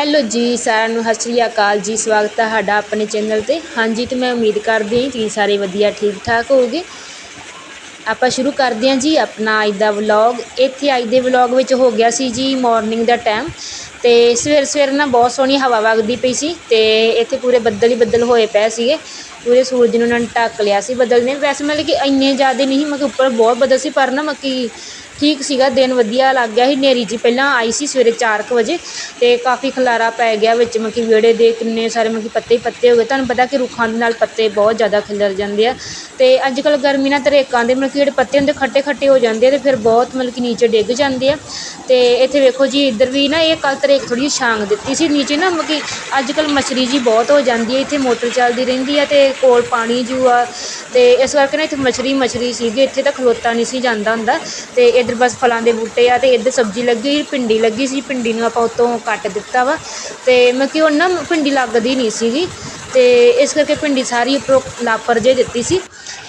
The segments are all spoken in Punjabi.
ਹੈਲੋ ਜੀ, ਸਾਰਿਆਂ ਨੂੰ ਸਤਿ ਸ਼੍ਰੀ ਅਕਾਲ ਜੀ, ਸਵਾਗਤ ਹੈ ਤੁਹਾਡਾ ਆਪਣੇ ਚੈਨਲ ਤੇ। ਹਾਂਜੀ, ਤੇ ਮੈਂ ਉਮੀਦ ਕਰਦੀ ਹਾਂ ਕਿ ਸਾਰੇ ਵਧੀਆ ਠੀਕ ਠਾਕ ਹੋਗੇ ਆਪਾਂ ਸ਼ੁਰੂ ਕਰਦੇ ਹਾਂ ਜੀ ਆਪਣਾ ਅੱਜ ਦਾ ਵਲੌਗ। ਇੱਥੇ ਅੱਜ ਦੇ ਵਲੌਗ ਵਿੱਚ ਹੋ ਗਿਆ ਸੀ ਜੀ ਮਾਰਨਿੰਗ ਦਾ ਟਾਈਮ ਤੇ ਸਵੇਰ ਸਵੇਰ ਨਾ ਬਹੁਤ ਸੋਹਣੀ ਹਵਾ ਵਗਦੀ ਪਈ ਸੀ ਤੇ ਇੱਥੇ ਪੂਰੇ ਬੱਦਲ ਹੀ ਬੱਦਲ ਹੋਏ ਪਏ ਸੀਗੇ। ਪੂਰੇ ਸੂਰਜ ਨੂੰ ਉਹਨਾਂ ਨੇ ਢੱਕ ਲਿਆ ਸੀ ਬੱਦਲ ਨੇ। ਵੈਸੇ ਮਤਲਬ ਕਿ ਇੰਨੇ ਜ਼ਿਆਦਾ ਨਹੀਂ ਮਤਲਬ ਉੱਪਰ ਬਹੁਤ ਬੱਦਲ ਸੀ, ਪਰ ਨਾ ਮਤਲਬ ਕਿ ਠੀਕ ਸੀਗਾ, ਦਿਨ ਵਧੀਆ ਲੱਗ ਗਿਆ ਸੀ। ਹਨੇਰੀ ਜੀ ਪਹਿਲਾਂ ਆਈ ਸੀ ਸਵੇਰੇ ਚਾਰ ਕੁ ਵਜੇ ਅਤੇ ਕਾਫੀ ਖਲਾਰਾ ਪੈ ਗਿਆ ਵਿੱਚ, ਮਤਲਬ ਕਿ ਵਿਹੜੇ ਦੇ ਕਿੰਨੇ ਸਾਰੇ ਮਤਲਬ ਕਿ ਪੱਤੇ ਹੀ ਪੱਤੇ ਹੋ ਗਏ। ਤੁਹਾਨੂੰ ਪਤਾ ਕਿ ਰੁੱਖਾਂ ਦੇ ਨਾਲ ਪੱਤੇ ਬਹੁਤ ਜ਼ਿਆਦਾ ਖਿਲਰ ਜਾਂਦੇ ਆ ਅਤੇ ਅੱਜ ਕੱਲ੍ਹ ਗਰਮੀ ਨਾਲ ਤਰੇਕਾਂ ਦੇ ਮਤਲਬ ਕਿ ਜਿਹੜੇ ਪੱਤੇ ਹੁੰਦੇ ਖੱਟੇ ਖੱਟੇ ਹੋ ਜਾਂਦੇ ਆ ਅਤੇ ਫਿਰ ਬਹੁਤ ਮਤਲਬ ਕਿ ਨੀਚੇ ਡਿੱਗ ਜਾਂਦੇ ਆ ਅਤੇ ਇੱਥੇ ਵੇਖੋ ਜੀ, ਇੱਧਰ ਵੀ ਨਾ ਇਹ ਕੱਲ੍ਹ ਤਰੇਕ ਥੋੜ੍ਹੀ ਛਾਂਗ ਦਿੱਤੀ ਸੀ। ਨੀਚੇ ਨਾ ਮਤਲਬ ਕਿ ਅੱਜ ਕੱਲ੍ਹ ਮਛਰੀ ਜੀ ਬਹੁਤ ਹੋ ਜਾਂਦੀ ਹੈ, ਇੱਥੇ ਮੋਟਰ ਚੱਲਦੀ ਰਹਿੰਦੀ ਆ ਅਤੇ ਕੋਲ ਪਾਣੀ ਜੂ ਆ ਤੇ ਇਸ ਕਰਕੇ ਨਾ ਇੱਥੇ ਮਛਲੀ ਮਛਲੀ ਸੀਗੀ ਇੱਥੇ ਤਾਂ ਖਲੋਤਾ ਨਹੀਂ ਸੀ, ਜਾਂਦਾ ਹੁੰਦਾ। ਤੇ ਇੱਧਰ ਬਸ ਫਲਾਂ ਦੇ ਬੂਟੇ ਆ ਤੇ ਇੱਧਰ ਸਬਜ਼ੀ ਲੱਗੀ, ਭਿੰਡੀ ਲੱਗੀ ਸੀ, ਭਿੰਡੀ ਨੂੰ ਆਪਾਂ ਉਤੋਂ ਕੱਟ ਦਿੱਤਾ ਵਾ। ਤੇ ਮਤਲਬ ਕਿ ਉਹ ਨਾ ਭਿੰਡੀ ਲੱਗਦੀ ਨਹੀਂ ਸੀਗੀ। ਤੇ ਇਸ ਕਰਕੇ ਭਿੰਡੀ ਸਾਰੀ ਉੱਪਰੋਂ ਲਾਪਰ ਜੇ ਦਿੱਤੀ ਸੀ।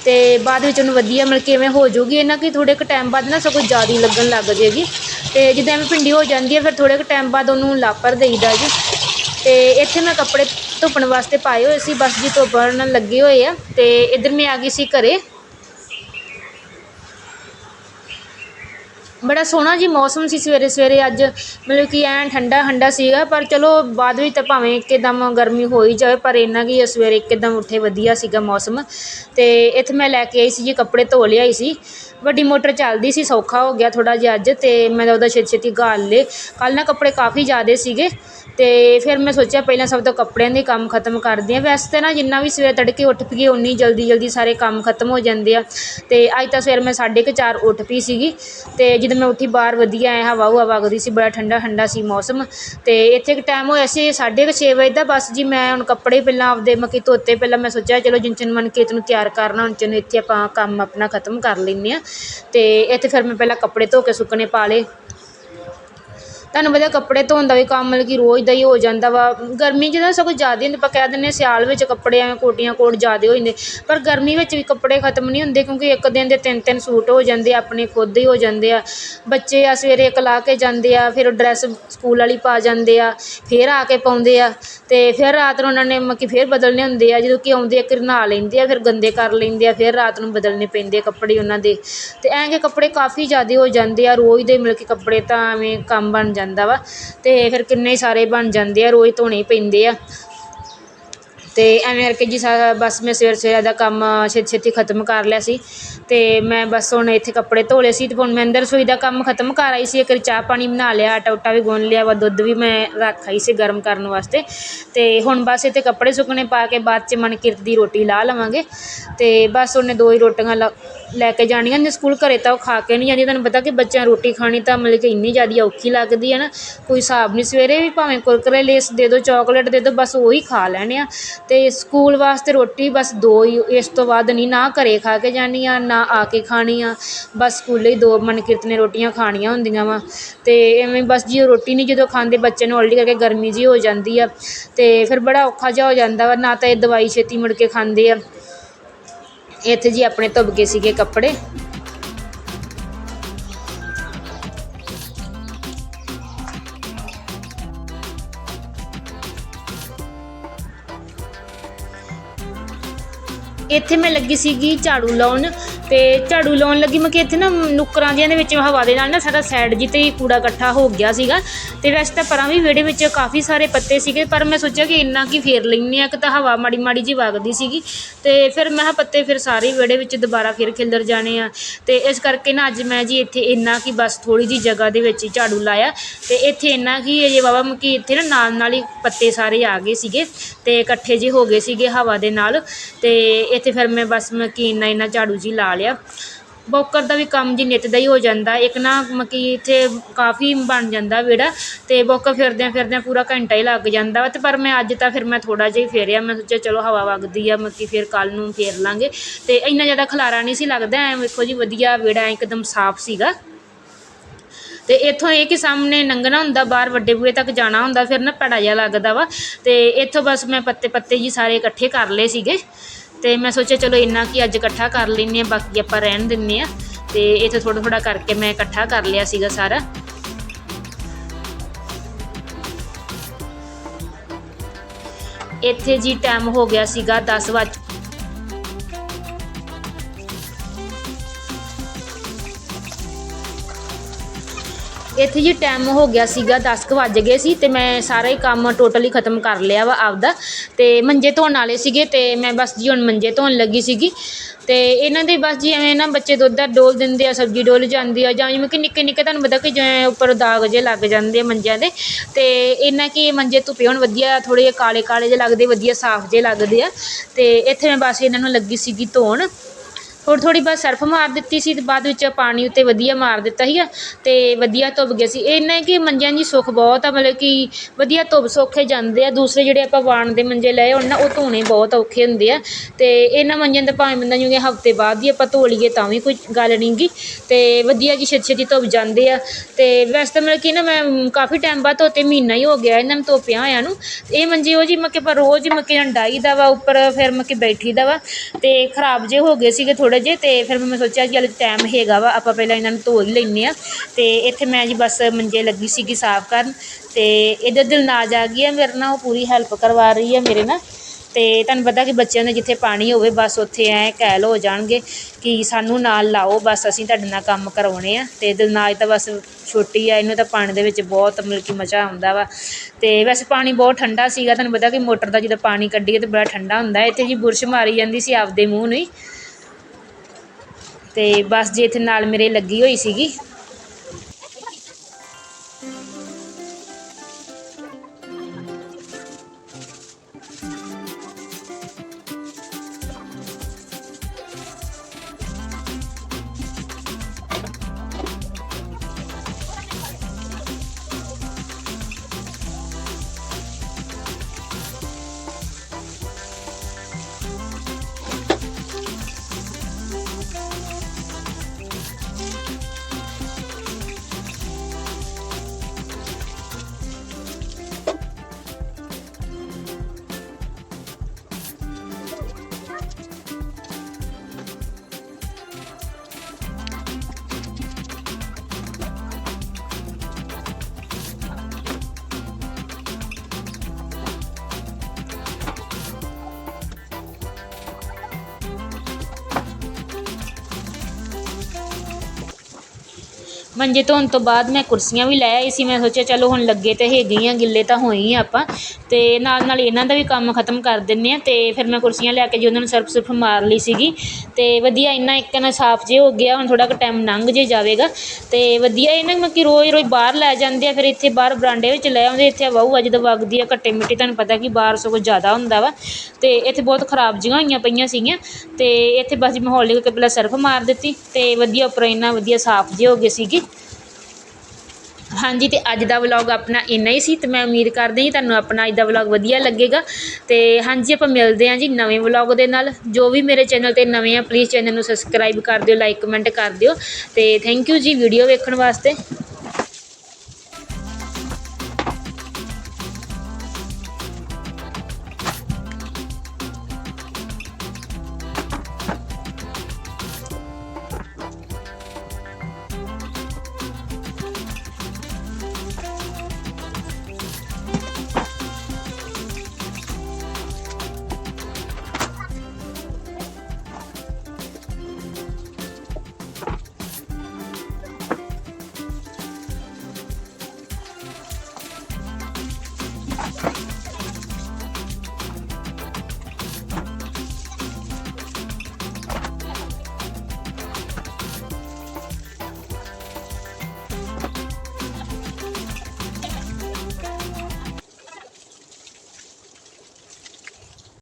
ਤੇ ਬਾਅਦ ਵਿੱਚ ਉਹਨੂੰ ਵਧੀਆ ਮਤਲਬ ਕਿਵੇਂ ਹੋ ਜਾਊਗੀ ਇਹਨਾਂ ਕਿ ਥੋੜ੍ਹੇ ਕੁ ਟਾਈਮ ਬਾਅਦ ਨਾ ਸਗੋਂ ਜ਼ਿਆਦਾ ਲੱਗਣ ਲੱਗ ਜਾਏਗੀ ਤੇ ਜਿੱਦਾਂ ਐਵੇਂ ਭਿੰਡੀ ਹੋ ਜਾਂਦੀ ਹੈ, ਫਿਰ ਥੋੜ੍ਹੇ ਕੁ ਟਾਈਮ ਬਾਅਦ ਉਹਨੂੰ ਲਾਪਰ ਦੇਈਦਾ ਜੀ। ਤੇ ਇੱਥੇ ਮੈਂ ਕੱਪੜੇ ਧੁੱਪਣ ਵਾਸਤੇ ਪਾਏ ਹੋਏ ਸੀ, ਬਸ ਜੀ ਧੁੱਪਣ ਲੱਗੇ ਹੋਏ ਆ ਤੇ ਇੱਧਰ ਮੈਂ ਆ ਗਈ ਸੀ ਘਰੇ। ਬੜਾ ਸੋਹਣਾ ਜੀ ਮੌਸਮ ਸੀ ਸਵੇਰੇ ਸਵੇਰੇ, ਅੱਜ ਮਤਲਬ ਕਿ ਐਨ ਠੰਡਾ ਠੰਡਾ ਸੀਗਾ, ਪਰ ਚਲੋ ਬਾਅਦ ਵਿੱਚ ਤਾਂ ਭਾਵੇਂ ਇੱਕਦਮ ਗਰਮੀ ਹੋ ਹੀ ਜਾਵੇ, ਪਰ ਇੰਨਾ ਕਿ ਸਵੇਰੇ ਇੱਕਦਮ ਉੱਠੇ ਵਧੀਆ ਸੀਗਾ ਮੌਸਮ। ਤੇ ਇੱਥੇ ਮੈਂ ਲੈ ਕੇ ਆਈ ਸੀ ਜੀ, ਕੱਪੜੇ ਧੋ ਲਿਆਈ ਸੀ। ਵੱਡੀ ਮੋਟਰ ਚੱਲਦੀ ਸੀ, ਸੌਖਾ ਹੋ ਗਿਆ ਥੋੜ੍ਹਾ ਜਿਹਾ ਅੱਜ ਅਤੇ ਮੈਂ ਉਹਦਾ ਛੇਤੀ ਛੇਤੀ ਗਾਲ ਲਏ ਕੱਲ੍ਹ ਨਾ ਕੱਪੜੇ ਕਾਫੀ ਜ਼ਿਆਦਾ ਸੀਗੇ ਅਤੇ ਫਿਰ ਮੈਂ ਸੋਚਿਆ ਪਹਿਲਾਂ ਸਭ ਤੋਂ ਕੱਪੜਿਆਂ ਦੇ ਕੰਮ ਖਤਮ ਕਰਦੀ ਹਾਂ। ਵੈਸੇ ਤਾਂ ਨਾ ਜਿੰਨਾ ਵੀ ਸਵੇਰੇ ਤੜਕੇ ਉੱਠ ਪਈਏ ਉਨੀ ਜਲਦੀ ਜਲਦੀ ਸਾਰੇ ਕੰਮ ਖਤਮ ਹੋ ਜਾਂਦੇ ਆ। ਅਤੇ ਅੱਜ ਤਾਂ ਸਵੇਰ ਮੈਂ ਸਾਢੇ ਕੁ ਚਾਰ ਉੱਠ ਪਈ ਸੀਗੀ ਅਤੇ ਜਦੋਂ ਮੈਂ ਉੱਠੀ ਬਾਹਰ ਵਧੀਆ ਐ ਹਵਾ ਹੁਵਾ ਵਗਦੀ ਸੀ, ਬੜਾ ਠੰਡਾ ਠੰਡਾ ਸੀ ਮੌਸਮ। ਅਤੇ ਇੱਥੇ ਕੁ ਟਾਈਮ ਹੋਇਆ ਸੀ ਸਾਢੇ ਕੁ ਛੇ ਵਜੇ ਦਾ ਬਸ ਜੀ, ਮੈਂ ਹੁਣ ਕੱਪੜੇ ਪਹਿਲਾਂ ਆਪਦੇ ਮੱਕੀ ਧੋਤੇ, ਪਹਿਲਾਂ ਮੈਂ ਸੋਚਿਆ ਚਲੋ ਜਿੰਚਨ ਮਨ ਕੇ ਨੂੰ ਤਿਆਰ ਕਰਨਾ, ਹੁਣ ਚਨ ਇੱਥੇ ਆਪਾਂ ਕੰਮ ਆਪਣਾ ਖਤਮ ਕਰ ਲੈਂਦੇ ਹਾਂ। ਤੇ ਇੱਥੇ ਫਿਰ ਮੈਂ ਪਹਿਲਾਂ ਕੱਪੜੇ ਧੋ ਕੇ ਸੁੱਕਣੇ ਪਾ ਲਏ। ਤੁਹਾਨੂੰ ਪਤਾ ਕੱਪੜੇ ਧੋਣ ਦਾ ਵੀ ਕੰਮ ਮਤਲਬ ਕਿ ਰੋਜ਼ ਦਾ ਹੀ ਹੋ ਜਾਂਦਾ ਵਾ। ਗਰਮੀ 'ਚ ਤਾਂ ਸਗੋਂ ਜ਼ਿਆਦਾ ਹੁੰਦੇ, ਆਪਾਂ ਕਹਿ ਦਿੰਦੇ ਹਾਂ ਸਿਆਲ ਵਿੱਚ ਕੱਪੜੇ ਐਵੇਂ ਕੋਟੀਆਂ ਕੋਟ ਜ਼ਿਆਦਾ ਹੋ ਜਾਂਦੇ। ਪਰ ਗਰਮੀ ਵਿੱਚ ਵੀ ਕੱਪੜੇ ਖਤਮ ਨਹੀਂ ਹੁੰਦੇ ਕਿਉਂਕਿ ਇੱਕ ਦਿਨ ਦੇ ਤਿੰਨ ਤਿੰਨ ਸੂਟ ਹੋ ਜਾਂਦੇ ਆ, ਆਪਣੇ ਖੁਦ ਹੀ ਹੋ ਜਾਂਦੇ ਆ। ਬੱਚੇ ਆ ਸਵੇਰੇ ਇੱਕ ਲਾ ਕੇ ਜਾਂਦੇ ਆ, ਫਿਰ ਉਹ ਡਰੈਸ ਸਕੂਲ ਵਾਲੀ ਪਾ ਜਾਂਦੇ ਆ, ਫਿਰ ਆ ਕੇ ਪਾਉਂਦੇ ਆ ਅਤੇ ਫਿਰ ਰਾਤ ਨੂੰ ਉਹਨਾਂ ਨੇ ਮਤਲਬ ਕਿ ਫਿਰ ਬਦਲਣੇ ਹੁੰਦੇ ਆ, ਜਦੋਂ ਕਿ ਆਉਂਦੇ ਆ ਕਿ ਨਹਾ ਲੈਂਦੇ ਆ, ਫਿਰ ਗੰਦੇ ਕਰ ਲੈਂਦੇ ਆ, ਫਿਰ ਰਾਤ ਨੂੰ ਬਦਲਣੇ ਪੈਂਦੇ ਆ ਕੱਪੜੇ ਉਹਨਾਂ ਦੇ। ਅਤੇ ਐਂ ਕਿ ਕੱਪੜੇ ਕਾਫੀ ਜ਼ਿਆਦਾ ਹੋ ਜਾਂਦੇ ਆ, ਰੋਜ਼ ਦੇ ਮਤਲਬ ਕਿ ਕੱਪੜੇ ਤਾਂ ਐਵੇਂ ਕੰਮ ਬਣ ਜਾਂਦਾ ਵਾ ਤੇ ਫਿਰ ਕਿੰਨੇ ਸਾਰੇ ਬਣ ਜਾਂਦੇ ਆ, ਰੋਜ਼ ਧੋਣੇ ਪੈਂਦੇ ਆ। ਤੇ ਐਵੇਂ ਕਰਕੇ ਜੀ ਸਾਰਾ ਬਸ ਮੈਂ ਸਵੇਰ ਸਵੇਰ ਦਾ ਕੰਮ ਛੇਤੀ ਛੇਤੀ ਖਤਮ ਕਰ ਲਿਆ ਸੀ। ਤੇ ਮੈਂ ਬਸ ਹੁਣ ਇੱਥੇ ਕੱਪੜੇ ਧੋ ਲਏ ਸੀ ਤੇ ਹੁਣ ਮੈਂ ਅੰਦਰ ਰਸੋਈ ਦਾ ਕੰਮ ਖਤਮ ਕਰ ਆਈ ਸੀ। ਇੱਕ ਵਾਰੀ ਚਾਹ ਪਾਣੀ ਬਣਾ ਲਿਆ, ਆਟਾ ਉਟਾ ਵੀ ਗੁੰਨ ਲਿਆ ਵਾ, ਦੁੱਧ ਵੀ ਮੈਂ ਰੱਖ ਆਈ ਸੀ ਗਰਮ ਕਰਨ ਵਾਸਤੇ। ਤੇ ਹੁਣ ਬਸ ਇੱਥੇ ਕੱਪੜੇ ਸੁੱਕਣੇ ਪਾ ਕੇ ਬਾਅਦ 'ਚ ਮਨਕਿਰਤ ਦੀ ਰੋਟੀ ਲਾ ਲਵਾਂਗੇ। ਤੇ ਬਸ ਉਹਨੇ ਦੋ ਹੀ ਰੋਟੀਆਂ ਲਾ ਲੈ ਕੇ ਜਾਣੀਆਂ ਨੇ ਸਕੂਲ ਘਰ ਤਾਂ ਉਹ ਖਾ ਕੇ ਨਹੀਂ ਜਾਂਦੀਆਂ ਤੁਹਾਨੂੰ ਪਤਾ ਕਿ ਬੱਚਿਆਂ ਰੋਟੀ ਖਾਣੀ ਤਾਂ ਮਤਲਬ ਕਿ ਇੰਨੀ ਜ਼ਿਆਦਾ ਔਖੀ ਲੱਗਦੀ ਹੈ ਨਾ। ਕੋਈ ਹਿਸਾਬ ਨਹੀਂ, ਸਵੇਰੇ ਵੀ ਭਾਵੇਂ ਕੁਰਕਰੇ ਲੇਸ ਦੇ ਦਿਓ, ਚੋਕਲੇਟ ਦੇ ਦਿਓ, ਬਸ ਉਹੀ ਖਾ ਲੈਣੇ ਆ। ਅਤੇ ਸਕੂਲ ਵਾਸਤੇ ਰੋਟੀ ਬਸ ਦੋ ਹੀ, ਇਸ ਤੋਂ ਵੱਧ ਨਹੀਂ, ਨਾ ਘਰ ਖਾ ਕੇ ਜਾਣੀ ਆ, ਨਾ ਆ ਕੇ ਖਾਣੀ ਆ। ਬਸ ਸਕੂਲੇ ਹੀ ਦੋ ਮਨ ਨੇ ਰੋਟੀਆਂ ਖਾਣੀਆਂ ਹੁੰਦੀਆਂ ਵਾ। ਅਤੇ ਐਵੇਂ ਬਸ ਜੀ ਉਹ ਰੋਟੀ ਨਹੀਂ ਜਦੋਂ ਖਾਂਦੇ, ਬੱਚੇ ਨੂੰ ਉਲਟੀ ਕਰਕੇ ਗਰਮੀ ਜਿਹੀ ਹੋ ਜਾਂਦੀ ਆ। ਅਤੇ ਫਿਰ ਬੜਾ ਔਖਾ ਜਿਹਾ ਹੋ ਜਾਂਦਾ ਵਾ, ਨਾ ਤਾਂ ਇਹ ਦਵਾਈ ਛੇਤੀ ਮੁੜ ਕੇ ਖਾਂਦੇ ਆ। ਇੱਥੇ ਜੀ ਆਪਣੇ ਧੁੱਪ ਗਏ ਸੀਗੇ ਕੱਪੜੇ। ਇੱਥੇ ਮੈਂ ਲੱਗੀ ਸੀਗੀ ਝਾੜੂ ਲਾਉਣ ਤੇ ਝਾੜੂ ਲਾਉਣ ਲੱਗੀ ਮੈਂ ਕਿ ਇੱਥੇ ਨਾ ਨੁੱਕਰਾਂ ਜਿਹੀਆਂ ਦੇ ਵਿੱਚ ਹਵਾ ਦੇ ਨਾਲ ਨਾ ਸਾਡਾ ਸਾਈਡ ਜੀ ਹੀ ਕੂੜਾ ਇਕੱਠਾ ਹੋ ਗਿਆ ਸੀਗਾ। ਤੇ ਵੈਸੇ ਤਾਂ ਪਰਾਂ ਵੀ ਵਿਹੜੇ ਵਿੱਚ ਕਾਫੀ ਸਾਰੇ ਪੱਤੇ ਸੀਗੇ, ਪਰ ਮੈਂ ਸੋਚਿਆ ਕਿ ਇੰਨਾ ਕੀ ਫੇਰ ਲੈਂਦੇ ਹਾਂ, ਇੱਕ ਤਾਂ ਹਵਾ ਮਾੜੀ ਮਾੜੀ ਜਿਹੀ ਵਗਦੀ ਸੀਗੀ ਤੇ ਫਿਰ ਮੈਂ ਕਿਹਾ ਪੱਤੇ ਫਿਰ ਸਾਰੇ ਵਿਹੜੇ ਵਿੱਚ ਦੁਬਾਰਾ ਫਿਰ ਖਿਲਰ ਜਾਣੇ ਆ। ਤੇ ਇਸ ਕਰਕੇ ਨਾ ਅੱਜ ਮੈਂ ਜੀ ਇੱਥੇ ਇੰਨਾ ਕੀ ਬਸ ਥੋੜੀ ਜੀ ਜਗ੍ਹਾ ਦੇ ਵਿੱਚ ਹੀ ਝਾੜੂ ਲਾਇਆ ਤੇ ਇੱਥੇ ਇੰਨਾ ਕੀ ਅਜੇ ਬਾਬਾ ਮਕੀ ਇੱਥੇ ਨਾ ਨਾਲ ਨਾਲ ਹੀ ਪੱਤੇ ਸਾਰੇ ਆ ਗਏ ਸੀਗੇ ਤੇ ਇਕੱਠੇ ਜੇ ਹੋ ਗਏ ਸੀਗੇ ਹਵਾ ਦੇ ਨਾਲ ਤੇ ਇੱਥੇ ਫਿਰ ਮੈਂ ਬਸ ਮਕੀ ਇੰਨਾ ਇੰਨਾ ਝਾੜੂ ਜੀ ਲਾ ਲਿਆ। ਬੋਕਰ ਦਾ ਵੀ ਕੰਮ ਜੀ ਨਿੱਤ ਦਾ ਹੀ ਹੋ ਜਾਂਦਾ। ਇੱਕ ਨਾ ਮਕੀ ਇੱਥੇ ਕਾਫੀ ਬਣ ਜਾਂਦਾ ਵਿਹੜਾ ਅਤੇ ਬੋਕਰ ਫਿਰਦਿਆਂ ਫਿਰਦਿਆਂ ਪੂਰਾ ਘੰਟਾ ਹੀ ਲੱਗ ਜਾਂਦਾ ਵਾ ਅਤੇ ਪਰ ਮੈਂ ਅੱਜ ਤਾਂ ਫਿਰ ਮੈਂ ਥੋੜ੍ਹਾ ਜਿਹਾ ਹੀ ਫੇਰਿਆ। ਮੈਂ ਸੋਚਿਆ ਚਲੋ ਹਵਾ ਵਗਦੀ ਆ, ਮਤਲਬ ਕਿ ਫਿਰ ਕੱਲ੍ਹ ਨੂੰ ਫੇਰ ਲਾਂਗੇ। ਅਤੇ ਇੰਨਾ ਜ਼ਿਆਦਾ ਖਲਾਰਾ ਨਹੀਂ ਸੀ ਲੱਗਦਾ, ਐਂ ਵੇਖੋ ਜੀ ਵਧੀਆ ਵਿਹੜਾ ਇੱਕਦਮ ਸਾਫ਼ ਸੀਗਾ। ਅਤੇ ਇੱਥੋਂ ਇਹ ਕਿ ਸਾਹਮਣੇ ਲੰਘਣਾ ਹੁੰਦਾ, ਬਾਹਰ ਵੱਡੇ ਬੂਹੇ ਤੱਕ ਜਾਣਾ ਹੁੰਦਾ, ਫਿਰ ਨਾ ਭੈੜਾ ਜਿਹਾ ਲੱਗਦਾ ਵਾ। ਅਤੇ ਇੱਥੋਂ ਬਸ ਮੈਂ ਪੱਤੇ ਪੱਤੇ ਜੀ ਸਾਰੇ ਇਕੱਠੇ ਕਰ ਲਏ ਸੀਗੇ। ਤੇ ਮੈਂ ਸੋਚਿਆ ਚਲੋ ਇੰਨਾ ਕੀ ਅੱਜ ਇਕੱਠਾ ਕਰ ਲੈਨੇ ਆ ਬਾਕੀ ਆਪਾਂ ਰਹਿਣ ਦਿੰਨੇ ਆ ਤੇ ਇੱਥੇ ਥੋੜਾ ਥੋੜਾ ਕਰਕੇ ਮੈਂ ਇਕੱਠਾ ਕਰ ਲਿਆ ਸੀਗਾ ਸਾਰਾ। ਇੱਥੇ ਜੀ ਟਾਈਮ ਹੋ ਗਿਆ ਸੀਗਾ 10 ਵਜੇ ਇੱਥੇ ਜੀ ਟਾਈਮ ਹੋ ਗਿਆ ਸੀਗਾ 10 ਕੁ ਵੱਜ ਗਏ ਸੀ ਤੇ ਮੈਂ ਸਾਰਾ ਹੀ ਕੰਮ ਟੋਟਲੀ ਖਤਮ ਕਰ ਲਿਆ ਵਾ ਆਪਦਾ। ਤੇ ਮੰਜੇ ਧੋਣ ਵਾਲੇ ਸੀਗੇ ਤੇ ਮੈਂ ਬਸ ਜੀ ਹੁਣ ਮੰਜੇ ਧੋਣ ਲੱਗੀ ਸੀਗੀ। ਤੇ ਇਹਨਾਂ ਦੇ ਬਸ ਜੀ ਐਵੇਂ ਨਾ ਬੱਚੇ ਦੁੱਧ ਦਾ ਡੋਲ ਦਿੰਦੇ ਆ, ਸਬਜ਼ੀ ਡੋਲ ਜਾਂਦੀ ਆ ਜਾਂ ਜਿਵੇਂ ਕਿ ਨਿੱਕੇ ਨਿੱਕੇ ਤੁਹਾਨੂੰ ਪਤਾ ਕਿ ਜਿਵੇਂ ਉੱਪਰ ਦਾਗ ਜੇ ਲੱਗ ਜਾਂਦੇ ਆ ਮੰਜਿਆਂ ਦੇ। ਤੇ ਇਹਨਾਂ ਕਿ ਮੰਜੇ ਧੁੱਪੇ ਹੁਣ ਵਧੀਆ, ਥੋੜ੍ਹੇ ਜਿਹੇ ਕਾਲੇ ਕਾਲੇ ਜਿਹੇ ਲੱਗਦੇ, ਵਧੀਆ ਸਾਫ਼ ਜਿਹੇ ਲੱਗਦੇ ਆ। ਤੇ ਇੱਥੇ ਮੈਂ ਬਸ ਇਹਨਾਂ ਨੂੰ ਲੱਗੀ ਸੀਗੀ ਧੋਣ। ਥੋੜ੍ਹੀ ਥੋੜ੍ਹੀ ਬਸ ਸਰਫ ਮਾਰ ਦਿੱਤੀ ਸੀ ਅਤੇ ਬਾਅਦ ਵਿੱਚ ਪਾਣੀ ਉੱਤੇ ਵਧੀਆ ਮਾਰ ਦਿੱਤਾ ਸੀਗਾ ਅਤੇ ਵਧੀਆ ਧੁੱਪ ਗਿਆ ਸੀ। ਇਹਨਾਂ ਕਿ ਮੰਜਿਆਂ ਦੀ ਸੁੱਖ ਬਹੁਤ ਆ, ਮਤਲਬ ਕਿ ਵਧੀਆ ਧੁੱਪ ਸੌਖੇ ਜਾਂਦੇ ਆ। ਦੂਸਰੇ ਜਿਹੜੇ ਆਪਾਂ ਵਾਣ ਦੇ ਮੰਜੇ ਲਏ ਹੋਣ ਨਾ, ਉਹ ਧੋਣੇ ਬਹੁਤ ਔਖੇ ਹੁੰਦੇ ਆ ਅਤੇ ਇਹਨਾਂ ਮੰਜਿਆਂ ਦਾ ਭਾਵੇਂ ਬੰਦਾ ਜਿਵੇਂ ਹਫ਼ਤੇ ਬਾਅਦ ਹੀ ਆਪਾਂ ਧੋ ਲਈਏ ਤਾਂ ਵੀ ਕੋਈ ਗੱਲ ਨਹੀਂ ਗੀ। ਅਤੇ ਵਧੀਆ ਜੀ ਛੇਤੀ ਛੇਤੀ ਧੁੱਪ ਜਾਂਦੇ ਆ। ਅਤੇ ਵੈਸੇ ਤਾਂ ਮਤਲਬ ਕਿ ਨਾ ਮੈਂ ਕਾਫੀ ਟਾਈਮ ਬਾਅਦ ਧੋਤੇ, ਮਹੀਨਾ ਹੀ ਹੋ ਗਿਆ ਇਹਨਾਂ ਨੂੰ ਧੋਪਿਆਂ ਹੋਇਆਂ ਨੂੰ। ਇਹ ਮੰਜੇ ਉਹ ਜੀ ਮੈਂ ਕਿ ਪਰ ਰੋਜ਼ ਮੈਂ ਕਿ ਡਾਈ ਦਾ ਵਾ, ਉੱਪਰ ਫਿਰ ਮੈਂ ਕਿ ਬੈਠੀ ਦਾ ਵਾ। ਅਤੇ ਖਰਾਬ ਜੇ ਹੋ ਗਏ ਸੀਗੇ ਥੋੜ੍ਹੇ ਜਿਹੇ ਤੇ ਫਿਰ ਮੈਂ ਸੋਚਿਆ ਕਿ ਚੱਲ ਟਾਈਮ ਹੈਗਾ ਵਾ, ਆਪਾਂ ਪਹਿਲਾਂ ਇਹਨਾਂ ਨੂੰ ਧੋ ਹੀ ਲੈਂਦੇ ਹਾਂ। ਅਤੇ ਇੱਥੇ ਮੈਂ ਜੀ ਬਸ ਮੰਜੇ ਲੱਗੀ ਸੀਗੀ ਸਾਫ਼ ਕਰਨ ਅਤੇ ਇੱਧਰ ਦਿਲਨਾਜ ਆ ਗਈ ਆ, ਮੇਰੇ ਨਾਲ ਉਹ ਪੂਰੀ ਹੈਲਪ ਕਰਵਾ ਰਹੀ ਆ ਮੇਰੇ ਨਾਲ। ਅਤੇ ਤੁਹਾਨੂੰ ਪਤਾ ਕਿ ਬੱਚਿਆਂ ਦੇ ਜਿੱਥੇ ਪਾਣੀ ਹੋਵੇ, ਬਸ ਉੱਥੇ ਐਂ ਕੈਲ ਹੋ ਜਾਣਗੇ ਕਿ ਸਾਨੂੰ ਨਾਲ ਲਾਓ, ਬਸ ਅਸੀਂ ਤੁਹਾਡੇ ਨਾਲ ਕੰਮ ਕਰਵਾਉਣੇ ਆ। ਅਤੇ ਦਿਲਨਾਜ ਤਾਂ ਬਸ ਛੋਟੀ ਆ, ਇਹਨੂੰ ਤਾਂ ਪਾਣੀ ਦੇ ਵਿੱਚ ਬਹੁਤ ਮਤਲਬ ਕਿ ਮਜ਼ਾ ਆਉਂਦਾ ਵਾ। ਅਤੇ ਵੈਸੇ ਪਾਣੀ ਬਹੁਤ ਠੰਡਾ ਸੀਗਾ, ਤੁਹਾਨੂੰ ਪਤਾ ਕਿ ਮੋਟਰ ਦਾ ਜਦੋਂ ਪਾਣੀ ਕੱਢੀਏ ਤਾਂ ਬੜਾ ਠੰਡਾ ਹੁੰਦਾ, ਇੱਥੇ ਜੀ ਬੁਰਸ਼ ਮਾਰੀ ਜਾਂਦੀ ਸੀ ਆਪਦੇ ਮੂੰਹ ਨੂੰ ਹੀ। ਅਤੇ ਬਸ ਜੇ ਇੱਥੇ ਨਾਲ ਮੇਰੇ ਲੱਗੀ ਹੋਈ ਸੀਗੀ ਮੰਜੇ ਧੋਣ ਤੋਂ ਬਾਅਦ ਮੈਂ ਕੁਰਸੀਆਂ ਵੀ ਲੈ ਆਈ ਸੀ। ਮੈਂ ਸੋਚਿਆ ਚਲੋ ਹੁਣ ਲੱਗੇ ਤਾਂ ਤੇ ਹਾਂ ਗਿੱਲੇ ਤਾਂ ਹੋਏ ਹੀ ਆਪਾਂ। ਅਤੇ ਨਾਲ ਨਾਲ ਇਹਨਾਂ ਦਾ ਵੀ ਕੰਮ ਖਤਮ ਕਰ ਦਿੰਦੇ ਹਾਂ ਅਤੇ ਫਿਰ ਮੈਂ ਕੁਰਸੀਆਂ ਲੈ ਕੇ ਜੀ ਉਹਨਾਂ ਨੂੰ ਸਰਫ ਸੁਰਫ ਮਾਰ ਲਈ ਸੀਗੀ। ਅਤੇ ਵਧੀਆ ਇੰਨਾ ਇੱਕ ਨਾ ਸਾਫ਼ ਜੇ ਹੋ ਗਿਆ, ਹੁਣ ਥੋੜ੍ਹਾ ਕੁ ਟਾਈਮ ਲੰਘ ਜੇ ਜਾਵੇਗਾ। ਅਤੇ ਵਧੀਆ ਇਹ ਨਾ ਮਤਲਬ ਕਿ ਰੋਜ਼ ਰੋਜ਼ ਬਾਹਰ ਲੈ ਜਾਂਦੇ ਆ, ਫਿਰ ਇੱਥੇ ਬਾਹਰ ਬਰਾਂਡੇ ਵਿੱਚ ਲੈ ਆਉਂਦੇ ਇੱਥੇ ਵਾਹੂ ਅੱਜ ਜਦੋਂ ਵਗਦੀ ਆ ਘੱਟੇ ਮਿੱਟੀ, ਤੁਹਾਨੂੰ ਪਤਾ ਕਿ ਬਾਹਰ ਸਗੋਂ ਜ਼ਿਆਦਾ ਹੁੰਦਾ ਵਾ। ਅਤੇ ਇੱਥੇ ਬਹੁਤ ਖਰਾਬ ਜਿਹੀਆਂ ਹੋਈਆਂ ਪਈਆਂ ਸੀਗੀਆਂ। ਅਤੇ ਇੱਥੇ ਬਸ ਜੀ ਮੈਂ ਹੌਲੀ ਕਰਕੇ ਪਹਿਲਾਂ ਸਰਫ ਮਾਰ ਦਿੱਤੀ ਅਤੇ ਵਧੀਆ ਉੱਪਰੋਂ ਇੰਨਾ ਵਧੀਆ ਸਾਫ਼ ਜੇ ਹੋ ਗਏ ਸੀਗੇ। ਹਾਂਜੀ ਅਤੇ ਅੱਜ ਦਾ ਵਲੋਗ ਆਪਣਾ ਇੰਨਾ ਹੀ ਸੀ ਅਤੇ ਮੈਂ ਉਮੀਦ ਕਰਦੀ ਜੀ ਤੁਹਾਨੂੰ ਆਪਣਾ ਅੱਜ ਦਾ ਵਲੋਗ ਵਧੀਆ ਲੱਗੇਗਾ। ਅਤੇ ਹਾਂਜੀ, ਆਪਾਂ ਮਿਲਦੇ ਹਾਂ ਜੀ ਨਵੇਂ ਵਲੋਗ ਦੇ ਨਾਲ। ਜੋ ਵੀ ਮੇਰੇ ਚੈਨਲ ਤੇ ਨਵੇਂ ਆ ਪਲੀਜ਼ ਚੈਨਲ ਨੂੰ ਸਬਸਕ੍ਰਾਈਬ ਕਰ ਦਿਓ ਲਾਈਕ ਕਮੈਂਟ ਕਰ ਦਿਓ। ਅਤੇ ਥੈਂਕ ਯੂ ਜੀ ਵੀਡੀਓ ਵੇਖਣ ਵਾਸਤੇ।